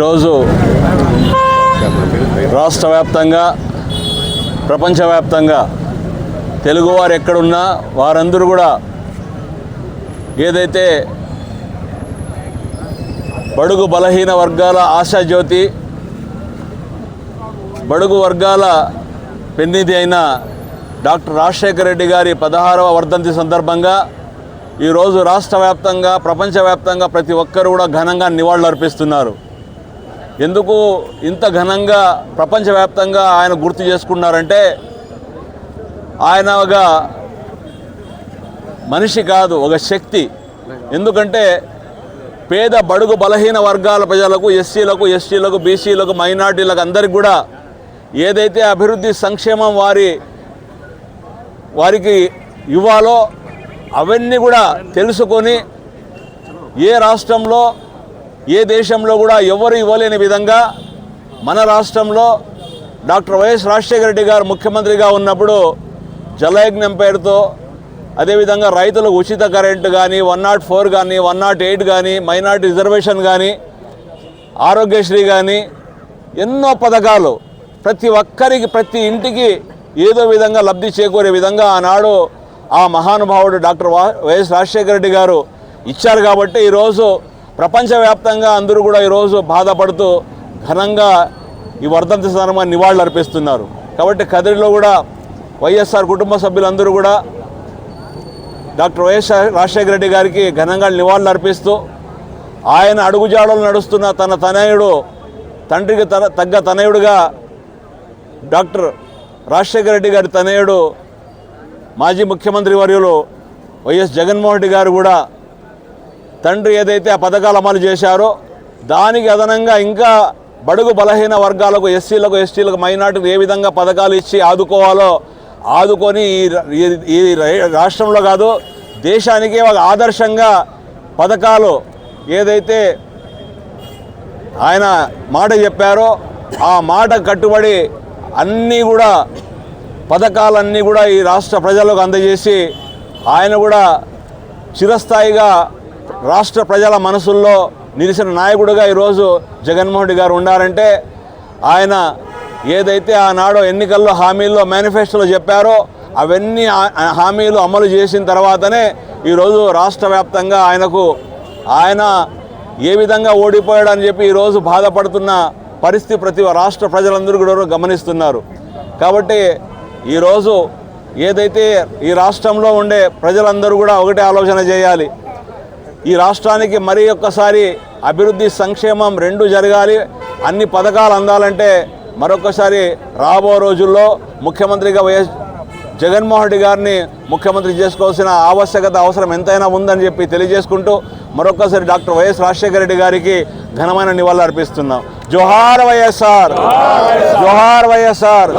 ఈరోజు రాష్ట్ర వ్యాప్తంగా ప్రపంచవ్యాప్తంగా తెలుగువారు ఎక్కడున్నా వారందరూ కూడా ఏదైతే బడుగు బలహీన వర్గాల ఆశాజ్యోతి బడుగు వర్గాల పెన్నిధి అయిన డాక్టర్ రాజశేఖర రెడ్డి గారి పదహారవ వర్ధంతి సందర్భంగా ఈరోజు రాష్ట్ర వ్యాప్తంగా ప్రపంచవ్యాప్తంగా ప్రతి ఒక్కరు కూడా ఘనంగా నివాళులర్పిస్తున్నారు. ఎందుకు ఇంత ఘనంగా ప్రపంచవ్యాప్తంగా ఆయన గుర్తు చేసుకున్నారంటే ఆయన ఒక మనిషి కాదు ఒక శక్తి. ఎందుకంటే పేద బడుగు బలహీన వర్గాల ప్రజలకు ఎస్సీలకు ఎస్టీలకు బీసీలకు మైనార్టీలకు అందరికి కూడా ఏదైతే అభివృద్ధి సంక్షేమం వారి వారికి ఇవ్వాలో అవన్నీ కూడా తెలుసుకొని ఏ రాష్ట్రంలో ఏ దేశంలో కూడా ఎవరు ఇవ్వలేని విధంగా మన రాష్ట్రంలో డాక్టర్ వైఎస్ రాజశేఖర రెడ్డి గారు ముఖ్యమంత్రిగా ఉన్నప్పుడు జలయజ్ఞం పేరుతో అదేవిధంగా రైతులకు ఉచిత కరెంటు కానీ వన్ నాట్ ఫోర్ కానీ వన్ నాట్ ఎయిట్ కానీ మైనార్టీ రిజర్వేషన్ కానీ ఆరోగ్యశ్రీ కానీ ఎన్నో పథకాలు ప్రతి ఒక్కరికి ప్రతి ఇంటికి ఏదో విధంగా లబ్ధి చేకూరే విధంగా ఆనాడు ఆ మహానుభావుడు డాక్టర్ వా వైఎస్ రాజశేఖర రెడ్డి గారు ఇచ్చారు కాబట్టి ఈరోజు ప్రపంచవ్యాప్తంగా అందరూ కూడా ఈరోజు బాధపడుతూ ఘనంగా ఈ వర్ధంతి సందర్భాన్ని నివాళులు అర్పిస్తున్నారు. కాబట్టి కదిరిలో కూడా వైఎస్ఆర్ కుటుంబ సభ్యులందరూ కూడా డాక్టర్ వైఎస్ రాజశేఖర రెడ్డి గారికి ఘనంగా నివాళులు అర్పిస్తూ ఆయన అడుగుజాడలు నడుస్తున్న తన తనయుడు తండ్రికి తన తగ్గ తనయుడుగా డాక్టర్ రాజశేఖర రెడ్డి గారి తనయుడు మాజీ ముఖ్యమంత్రి వర్యులు వైఎస్ జగన్మోహన్ రెడ్డి గారు కూడా తండ్రి ఏదైతే ఆ పథకాలు అమలు చేశారో దానికి అదనంగా ఇంకా బడుగు బలహీన వర్గాలకు ఎస్సీలకు ఎస్టీలకు మైనార్టీలకు ఏ విధంగా పథకాలు ఇచ్చి ఆదుకోవాలో ఆదుకొని ఈ ఈ- రాష్ట్రంలో కాదు దేశానికి ఒక ఆదర్శంగా పథకాలు ఏదైతే ఆయన మాట చెప్పారో ఆ మాట కట్టుబడి అన్నీ కూడా పథకాలన్నీ కూడా ఈ రాష్ట్ర ప్రజలకు అందజేసి ఆయన కూడా చిరస్థాయిగా రాష్ట్ర ప్రజల మనసుల్లో నిలిచిన నాయకుడుగా ఈరోజు జగన్మోహన్ రెడ్డి గారు ఉండారంటే ఆయన ఏదైతే ఆనాడు ఎన్నికల్లో హామీల్లో మేనిఫెస్టోలో చెప్పారో అవన్నీ హామీలు అమలు చేసిన తర్వాతనే ఈరోజు రాష్ట్ర వ్యాప్తంగా ఆయనకు ఆయన ఏ విధంగా ఓడిపోయాడని చెప్పి ఈరోజు బాధపడుతున్న పరిస్థితి ప్రతి రాష్ట్ర ప్రజలందరూ కూడా గమనిస్తున్నారు. కాబట్టి ఈరోజు ఏదైతే ఈ రాష్ట్రంలో ఉండే ప్రజలందరూ కూడా ఒకటే ఆలోచన చేయాలి. ఈ రాష్ట్రానికి మరీ ఒక్కసారి అభివృద్ధి సంక్షేమం రెండు జరగాలి అన్ని పథకాలు అందాలంటే మరొకసారి రాబో రోజుల్లో ముఖ్యమంత్రిగా వైఎస్ జగన్మోహన్ రెడ్డి గారిని ముఖ్యమంత్రి చేసుకోవాల్సిన ఆవశ్యకత అవసరం ఎంతైనా ఉందని చెప్పి తెలియజేసుకుంటూ మరొకసారి డాక్టర్ వైఎస్ రాజశేఖర రెడ్డి గారికి ఘనమైన నివాళులు అర్పిస్తున్నాం. జోహార్ వైఎస్ఆర్ జోహార్ వైఎస్ఆర్.